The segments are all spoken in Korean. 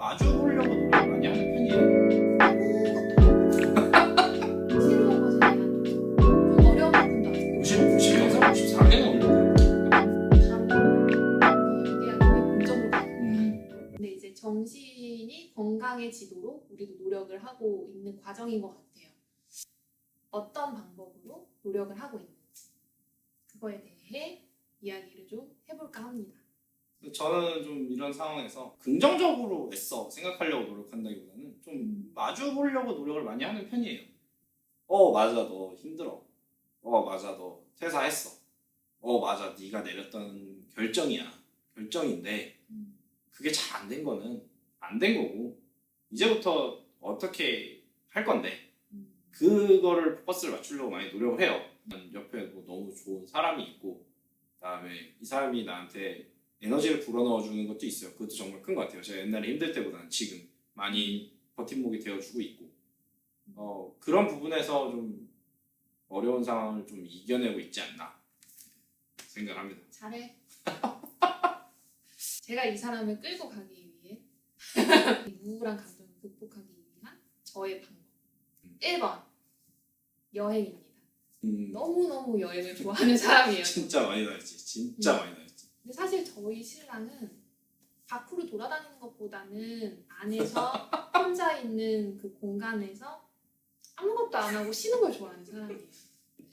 마주 보려고 노력 많이 하는 편이에요. 새로운 것에 대한 좀 어려운 부분도 아직 50, 50 영상 54개는 올렸더라고요. 바로 대한 거에 본점으로 가는 음. 근데 이제 정신이 건강해지도록 우리도 노력을 하고 있는 과정인 것 같아요. 어떤 방법으로 노력을 하고 있는지 그거에 대해 이야기를 좀 해볼까 합니다. 저는 좀 이런 상황에서 긍정적으로 애써 생각하려고 노력한다기보다는 좀 마주 보려고 노력을 많이 하는 편이에요. 어 맞아 너 힘들어. 어 맞아 너 퇴사했어. 어 맞아 네가 내렸던 결정이야. 결정인데 음. 그게 잘 안 된 거는 안 된 거고 이제부터 어떻게 할 건데 음. 그거를 포커스를 맞추려고 많이 노력을 해요. 옆에 뭐 너무 좋은 사람이 있고 그다음에 이 사람이 나한테 에너지를 불어넣어 주는 것도 있어요. 그것도 정말 큰 것 같아요. 제가 옛날에 힘들 때보다는 지금 많이 버팀목이 되어주고 있고 어, 그런 부분에서 좀 어려운 상황을 좀 이겨내고 있지 않나 생각합니다. 잘해. 제가 이 사람을 끌고 가기 위해 이 우울한 감정을 극복하기 위한 저의 방법. 1번 여행입니다. 음, 너무너무 여행을 좋아하는 사람이에요. 진짜 많이 다녔지. 진짜 많이 다녔지. 근데 사실 저희 신랑은 밖으로 돌아다니는 것보다는 안에서 혼자 있는 그 공간에서 아무것도 안 하고 쉬는 걸 좋아하는 사람이에요.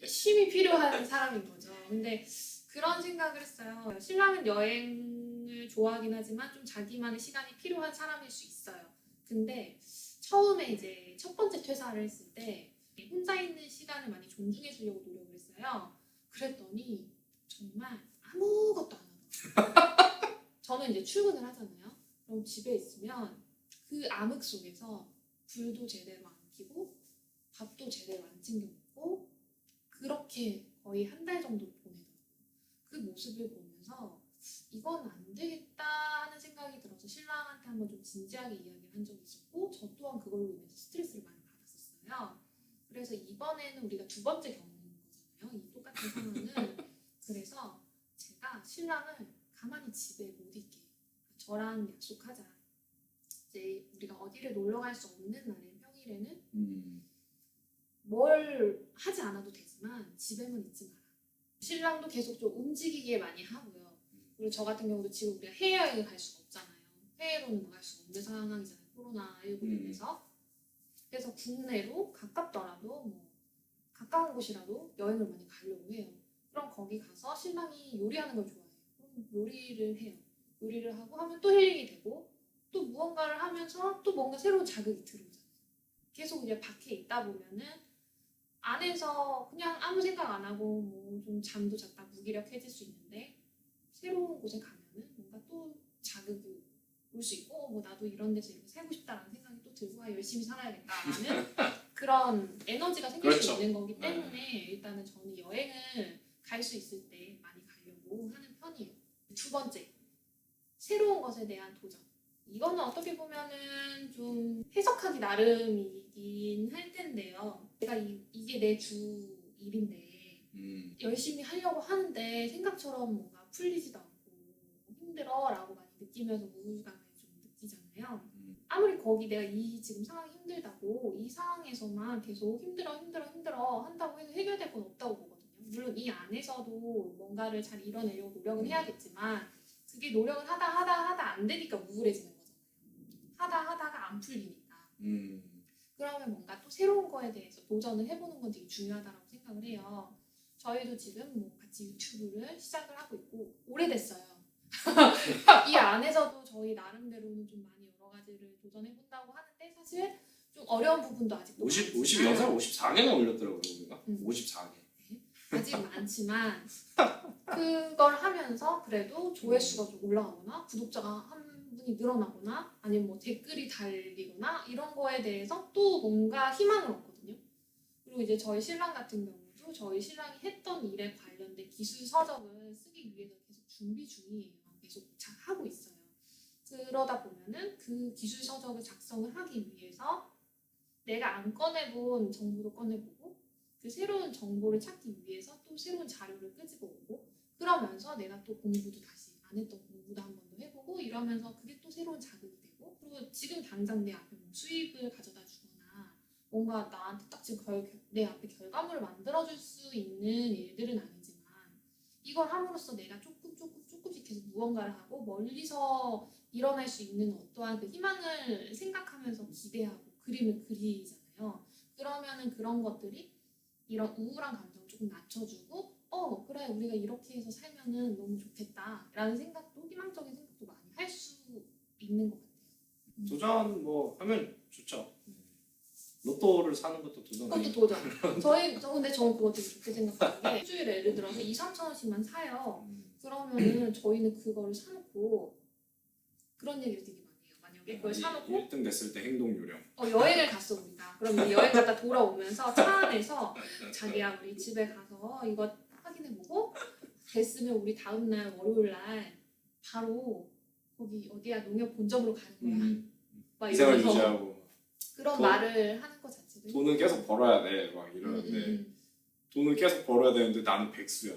쉼이 필요한 사람인 거죠. 근데 그런 생각을 했어요. 신랑은 여행을 좋아하긴 하지만 좀 자기만의 시간이 필요한 사람일 수 있어요. 근데 처음에 이제 첫 번째 퇴사를 했을 때 혼자 있는 시간을 많이 존중해 주려고 노력을 했어요. 그랬더니 정말 아무것도 안. 저는 이제 출근을 하잖아요. 그럼 집에 있으면 그 암흑 속에서 불도 제대로 안 켜고 밥도 제대로 안 챙겨 먹고 그렇게 거의 한 달 정도 보내더라고요. 그 모습을 보면서 이건 안 되겠다 하는 생각이 들어서 신랑한테 한번 좀 진지하게 이야기를 한 적이 있었고 저 또한 그걸로 인해서 스트레스를 많이 받았었어요. 그래서 이번에는 우리가 두 번째 겪는 거잖아요. 이 똑같은 상황은 그래서 제가 신랑을 집에 못 있게 저랑 약속하자. 이제 우리가 어디를 놀러 갈 수 없는 날엔 평일에는 음, 뭘 하지 않아도 되지만 집에만 있지 마라. 신랑도 계속 좀 움직이게 많이 하고요. 그리고 저 같은 경우도 지금 우리가 해외여행을 갈 수가 없잖아요. 해외로는 나갈 수 없는 상황이잖아요. 코로나19로 음. 인해서. 그래서 국내로 가깝더라도 뭐 가까운 곳이라도 여행을 많이 가려고 해요. 그럼 거기 가서 신랑이 요리하는 걸 좋아해요. 요리를 해요. 요리를 하고 하면 또 힐링이 되고 또 무언가를 하면서 또 뭔가 새로운 자극이 들어오잖아요. 계속 이제 밖에 있다 보면은 안에서 그냥 아무 생각 안 하고 뭐 좀 잠도 잤다 무기력해질 수 있는데 새로운 곳에 가면은 뭔가 또 자극이 올 수 있고 어, 뭐 나도 이런 데서 이렇게 살고 싶다라는 생각이 또 들고 아 열심히 살아야겠다라는 그런 에너지가 생길 수 그렇죠. 있는 거기 네. 때문에 일단은 저는 여행을 갈 수 있을 때 많이 가려고 하는. 두 번째 새로운 것에 대한 도전. 이거는 어떻게 보면은 좀 해석하기 나름이긴 할 텐데요. 내가 이, 이게 내 주 일인데 음, 열심히 하려고 하는데 생각처럼 뭔가 풀리지도 않고 힘들어라고 많이 느끼면서 우울감을 좀 느끼잖아요. 음. 아무리 거기 내가 이 지금 상황이 힘들다고 이 상황에서만 계속 힘들어 힘들어 힘들어 한다고 해서 해결될 건 없다고 보거든요. 물론 이 안에서도 뭔가를 잘 이뤄내려고 노력은 해야겠지만 그게 노력을 하다 하다 하다 안 되니까 우울해지는 거잖아요. 하다 하다가 안 풀리니까. 음. 그러면 뭔가 또 새로운 거에 대해서 도전을 해보는 건 되게 중요하다고 생각을 해요. 저희도 지금 뭐 같이 유튜브를 시작을 하고 있고 오래됐어요. 이 안에서도 저희 나름대로는 좀 많이 여러 가지를 도전해본다고 하는데 사실 좀 어려운 부분도 아직도 50, 많지만 50 영상 54개나 올렸더라고요 우리가. 음. 54개. 아직 많지만 그걸 하면서 그래도 조회수가 좀 올라가거나 구독자가 한 분이 늘어나거나 아니면 뭐 댓글이 달리거나 이런 거에 대해서 또 뭔가 희망을 얻거든요. 그리고 이제 저희 신랑 같은 경우도 저희 신랑이 했던 일에 관련된 기술 서적을 쓰기 위해서 계속 준비 중이에요. 계속 자- 하고 있어요. 그러다 보면은 그 기술 서적을 작성을 하기 위해서 내가 안 꺼내본 정보도 꺼내보고 그 새로운 정보를 찾기 위해서 또 새로운 자료를 끄집어 오고 그러면서 내가 또 공부도 다시 안 했던 공부도 한 번 더 해보고 이러면서 그게 또 새로운 자극이 되고 그리고 지금 당장 내 앞에 뭐 수입을 가져다 주거나 뭔가 나한테 딱 지금 결, 내 앞에 결과물을 만들어줄 수 있는 일들은 아니지만 이걸 함으로써 내가 조금 조금 조금씩 계속 무언가를 하고 멀리서 일어날 수 있는 어떠한 그 희망을 생각하면서 기대하고 그림을 그리잖아요. 그러면은 그런 것들이 이런 우울한 감정을 조금 낮춰주고 어 그래 우리가 이렇게 해서 살면은 너무 좋겠다라는 생각도 희망적인 생각도 많이 할 수 있는 것 같아요. 도전 뭐 하면 좋죠. 로또를 사는 것도 도전. 그것도 도전. 저희 저 근데 저는 그거 되게 좋게 생각하는 게 일주일에 예를 들어서 2, 3천 원씩만 사요. 음. 그러면은 저희는 그거를 사놓고 그런 얘기를 되게 많 이 그걸 사놓고 1등 됐을 때 행동 요령. 어, 여행을 갔어 우리가. 그러면 여행 갔다 돌아오면서 차 안에서 자기야 우리 집에 가서 이거 확인해보고 됐으면 우리 다음 날 월요일 날 바로 거기 어디야 농협 본점으로 가는 거야. 음. 막 이생을 이러면서 유지하고 그런 돈- 말을 하는 것 자체도 돈은 계속 벌어야 돼. 막 음, 이러는데 음, 음. 돈을 계속 벌어야 되는데 나는 백수야.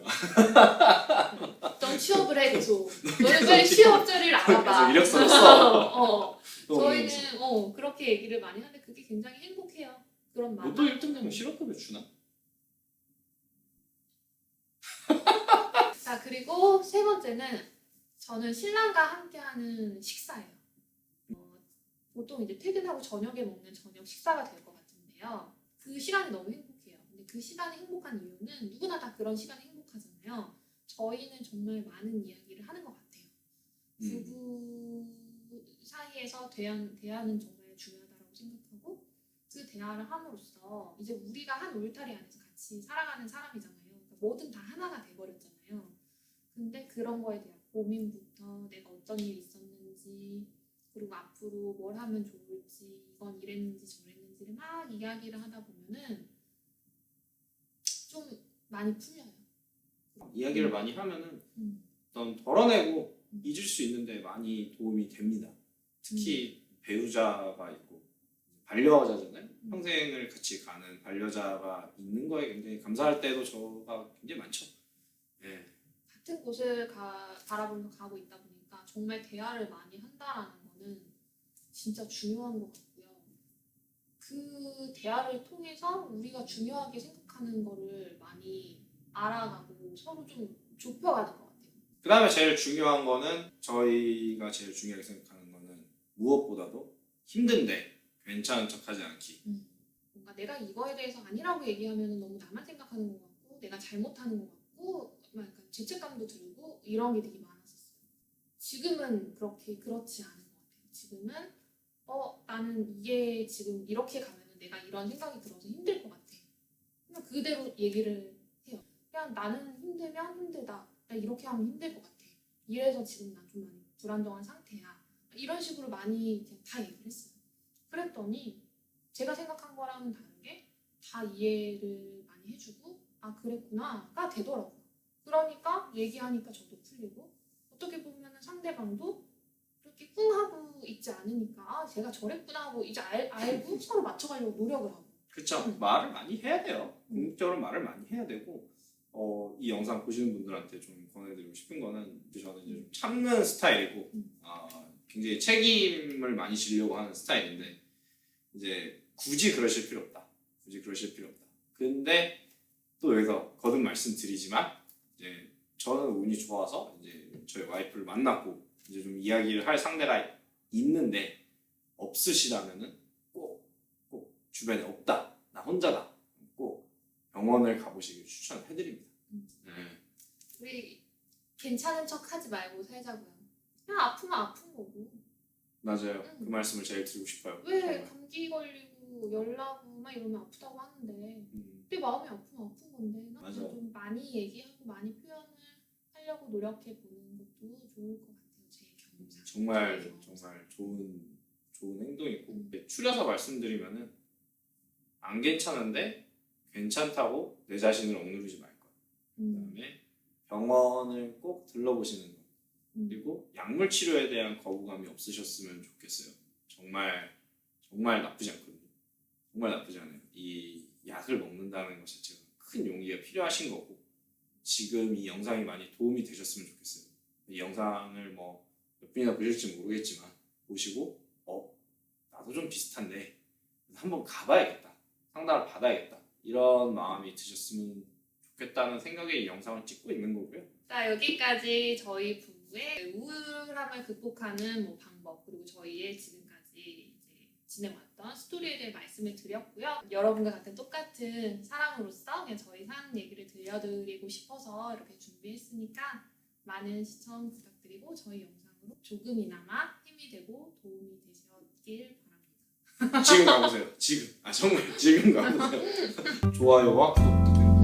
넌 취업을 해 계속. 너는 빨리 취업 자리를 알아봐. 그래서 이력서를 써. 어, 그러면서. 어 그렇게 얘기를 많이 하는데 그게 굉장히 행복해요. 그런 말. 로또 1등 되면 실업급여 주나? 자 그리고 세 번째는 저는 신랑과 함께하는 식사예요. 어, 보통 이제 퇴근하고 저녁에 먹는 저녁 식사가 될 것 같은데요. 그 시간이 너무 행복해요. 근데 그 시간이 행복한 이유는 누구나 다 그런 시간이 행복하잖아요. 저희는 정말 많은 이야기를 하는 것 같아요. 음. 부부 사이에서 대한, 대화는 정말 중요하다고 생각하고 그 대화를 함으로써 이제 우리가 한 울타리 안에서 같이 살아가는 사람이잖아요. 그러니까 뭐든 다 하나가 돼버렸잖아요. 근데 그런 거에 대한 고민부터 내가 어떤 일이 있었는지 그리고 앞으로 뭘 하면 좋을지 이건 이랬는지 저랬는지를 막 이야기를 하다 보면은 좀 많이 풀려요. 이야기를 많이 하면은 음. 어떤 덜어내고 음. 잊을 수 있는데 많이 도움이 됩니다. 특히 배우자가 있고 반려자잖아요. 음. 평생을 같이 가는 반려자가 있는 거에 굉장히 감사할 때도 저가 굉장히 많죠. 네. 같은 곳을 가, 바라보면서 가고 있다 보니까 정말 대화를 많이 한다라는 거는 진짜 중요한 것 같고요. 그 대화를 통해서 우리가 중요하게 생각하는 거를 많이 알아가고 서로 좀 좁혀가는 것 같아요. 그 다음에 제일 중요한 거는 저희가 제일 중요하게 생각하는 무엇보다도 힘든데 괜찮은 척하지 않기. 뭔가 내가 이거에 대해서 아니라고 얘기하면 너무 나만 생각하는 것 같고 내가 잘못하는 것 같고 막 약간 죄책감도 들고 이런 게 되게 많았었어요. 지금은 그렇게 그렇지 않은 것 같아요. 지금은 어 나는 이게 지금 이렇게 가면은 내가 이런 생각이 들어서 힘들 것 같아. 그냥 그대로 얘기를 해요. 그냥 나는 힘들면 힘들다. 나 이렇게 하면 힘들 것 같아. 이래서 지금 난좀 많이 불안정한 상태야. 이런 식으로 많이 다 얘기를 했어요. 그랬더니 제가 생각한 거랑은 다르게 다 이해를 많이 해주고 아 그랬구나가 되더라고요. 그러니까 얘기하니까 저도 풀리고 어떻게 보면 상대방도 이렇게 꿍 하고 있지 않으니까 아 제가 저랬구나 하고 이제 알, 알고 서로 맞춰가려고 노력을 하고 그쵸? 음. 말을 많이 해야 돼요. 음. 궁극적으로 말을 많이 해야 되고 어, 이 영상 보시는 분들한테 좀 권해드리고 싶은 거는 이제 저는 이제 좀 참는 스타일이고 음. 어, 굉장히 책임을 많이 지려고 하는 스타일인데 이제 굳이 그러실 필요 없다. 굳이 그러실 필요 없다. 근데 또 여기서 거듭 말씀드리지만 이제 저는 운이 좋아서 이제 저희 와이프를 만났고 이제 좀 이야기를 할 상대가 있는데 없으시다면은 꼭 꼭 주변에 없다 나 혼자다 꼭 병원을 가보시길 추천해드립니다. 음. 네. 우리 괜찮은 척 하지 말고 살자고요. 그냥 아프면 아픈 거고 맞아요. 음. 그 말씀을 제일 드리고 싶어요. 왜 정말. 감기 걸리고 열나고 막 이러면 아프다고 하는데 음, 내 마음이 아프면 아픈 건데 난 맞아. 좀 많이 얘기하고 많이 표현을 하려고 노력해 보는 것도 좋을 것 같아요 제 경험상 정말 저의 경험상. 정말 좋은 좋은 행동이고 음. 추려서 말씀드리면은 안 괜찮은데 괜찮다고 내 자신을 억누르지 말 것. 음, 그다음에 병원을 꼭 들러보시는 것. 음. 그리고 약물 치료에 대한 거부감이 없으셨으면 좋겠어요. 정말 정말 나쁘지 않거든요. 정말 나쁘지 않아요. 이 약을 먹는다는 것 자체가 큰 용기가 필요하신 거고 지금 이 영상이 많이 도움이 되셨으면 좋겠어요. 이 영상을 뭐 몇 분이나 보실지 모르겠지만 보시고 나도 좀 비슷한데 한번 가봐야겠다. 상담을 받아야겠다. 이런 마음이 드셨으면 좋겠다는 생각에 이 영상을 찍고 있는 거고요. 자 여기까지 저희 부 부의 우울함을 극복하는 뭐 방법 그리고 저희의 지금까지 이제 지내왔던 스토리에 대해 말씀을 드렸고요. 여러분과 같은 똑같은 사람으로서 그냥 저희 사는 얘기를 들려드리고 싶어서 이렇게 준비했으니까 많은 시청 부탁드리고 저희 영상으로 조금이나마 힘이 되고 도움이 되셨길 바랍니다. 지금 가보세요. 지금. 아 정말 지금 가보세요. 좋아요와 구독 부탁드립니다.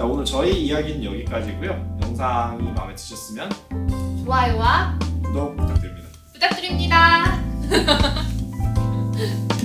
자 오늘 저희 이야기는 여기까지고요. 영상이 마음에 드셨으면 좋아요와 구독 부탁드립니다. 부탁드립니다.